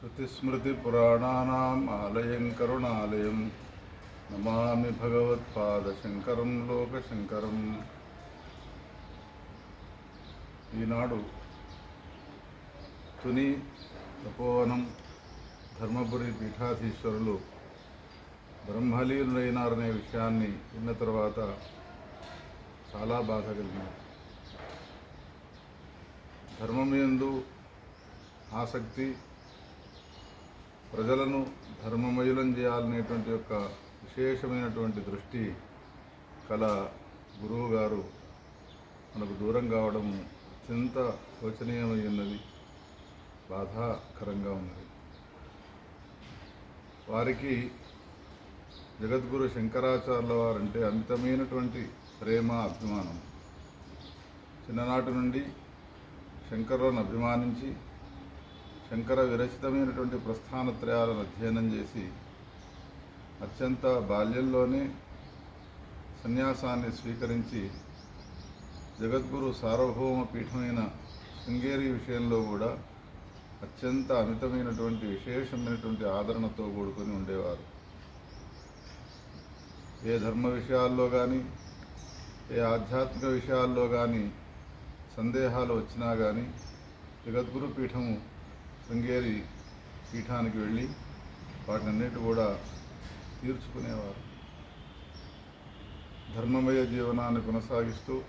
శృతిస్మృతిపురాణానాम् ఆలయం కరుణాలయం. నమామి భగవత్పాదశంకరం లోకశంకరం. ఈనాడు తుని తపోవనం ధర్మపురి పీఠాధీశ్వరులు బ్రహ్మలీనులైనారనే విషయాన్ని విన్న తర్వాత చాలా బాధ కలిగింది. ధర్మం యందు ఆసక్తి ప్రజలను ధర్మమయులం చేయాలనేటువంటి యొక్క విశేషమైనటువంటి దృష్టి కల గురువు గారు మనకు దూరం కావడం అత్యంత శోచనీయమై ఉన్నది బాధాకరంగా ఉన్నది. వారికి జగద్గురు శంకరాచార్యుల వారంటే అమితమైనటువంటి ప్రేమ అభిమానం. చిన్ననాటి నుండి శంకరులను అభిమానించి శంకర విరచితమైనటువంటి ప్రస్థానత్రయాలను అధ్యయనం చేసి అత్యంత బాల్యంలోనే సన్యాసాన్ని స్వీకరించి జగద్గురు సార్వభౌమ పీఠమైన శృంగేరి విషయంలో కూడా అత్యంత అమితమైనటువంటి విశేషమైనటువంటి ఆదరణతో కూడుకొని ఉండేవారు. ఏ ధర్మ విషయాల్లో కానీ ఏ ఆధ్యాత్మిక విషయాల్లో కానీ సందేహాలు వచ్చినా కానీ జగద్గురు పీఠము శృంగేరి పీఠానికి వెళ్ళి వాటినన్నిటి కూడా తీర్చుకునేవారు. ధర్మమయ జీవనాన్ని కొనసాగిస్తూ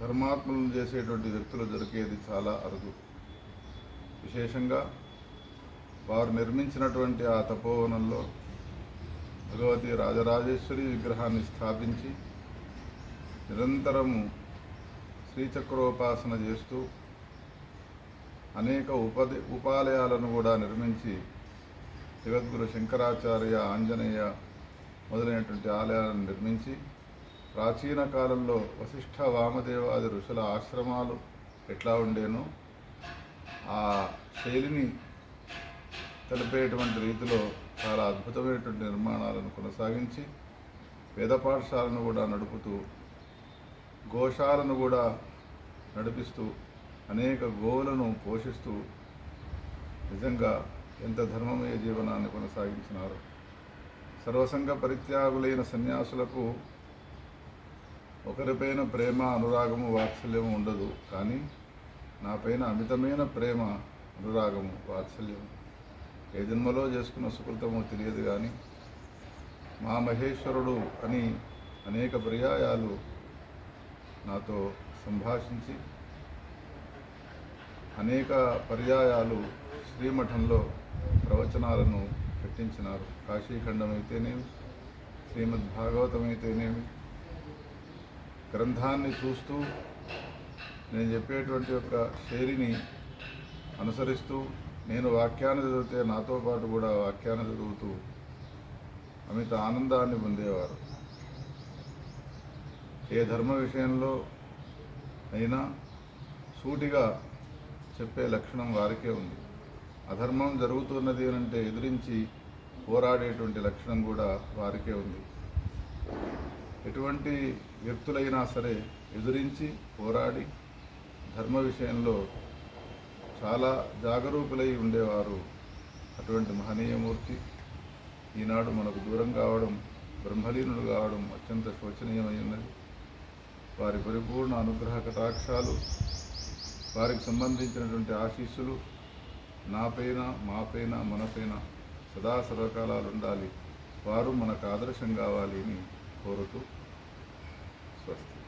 ధర్మాత్మలను చేసేటువంటి వ్యక్తులు దొరికేది చాలా అరుదు. విశేషంగా వారు నిర్మించినటువంటి ఆ తపోవనంలో భగవతి రాజరాజేశ్వరి విగ్రహాన్ని స్థాపించి నిరంతరము శ్రీచక్రోపాసన చేస్తూ అనేక ఉపది ఉపాలయాలను కూడా నిర్మించి జగద్గురు శంకరాచార్య ఆంజనేయ మొదలైనటువంటి ఆలయాలను నిర్మించి ప్రాచీన కాలంలో వశిష్ఠ వామదేవాది ఋషుల ఆశ్రమాలు ఎట్లా ఉండేనో ఆ శైలిని తెలిపేటువంటి రీతిలో చాలా అద్భుతమైనటువంటి నిర్మాణాలను కొనసాగించి వేద పాఠశాలను కూడా నడుపుతూ గోశాలను కూడా నడిపిస్తూ అనేక గోవులను పోషిస్తూ నిజంగా ఎంత ధర్మమయ జీవనాన్ని కొనసాగించినారు. సర్వసంగ పరిత్యాగులైన సన్యాసులకు ఒకరిపైన ప్రేమ అనురాగము వాత్సల్యము ఉండదు. కానీ నాపైన అమితమైన ప్రేమ అనురాగము వాత్సల్యము. ఏ జన్మలో చేసుకున్న సుకృతమో తెలియదు కానీ మా మహేశ్వరుడు అని అనేక పర్యాయాలు నాతో సంభాషించి అనేక పర్యాయాలు శ్రీమఠంలో ప్రవచనాలను పెట్టించినారు. కాశీఖండం అయితేనేమి శ్రీమద్ భాగవతం అయితేనేమి గ్రంథాన్ని చూస్తూ నేను చెప్పేటువంటి యొక్క శైలిని అనుసరిస్తూ నేను వాక్యాన్ని చదివితే నాతో పాటు కూడా వాక్యాన్ని చదువుతూ అమిత ఆనందాన్ని పొందేవారు. ఏ ధర్మ విషయంలో అయినా సూటిగా చెప్పే లక్షణం వారికే ఉంది. అధర్మం జరుగుతున్నది అని అంటే ఎదిరించి పోరాడేటువంటి లక్షణం కూడా వారికే ఉంది. ఎటువంటి వ్యక్తులైనా సరే ఎదురించి పోరాడి ధర్మ విషయంలో చాలా జాగరూకులై ఉండేవారు అటువంటి మహనీయమూర్తి. ఈనాడు మనకు దూరం కావడం బ్రహ్మలీనుడు కావడం అత్యంత శోచనీయమైనది. వారి పరిపూర్ణ అనుగ్రహ కటాక్షాలు వారికి సంబంధించినటువంటి ఆశీస్సులు నాపైన మాపైన మనపైన సదా సర్వకాలాలు ఉండాలి వారు మనకు ఆదర్శం కావాలి అని కోరుతూ స్వస్తి.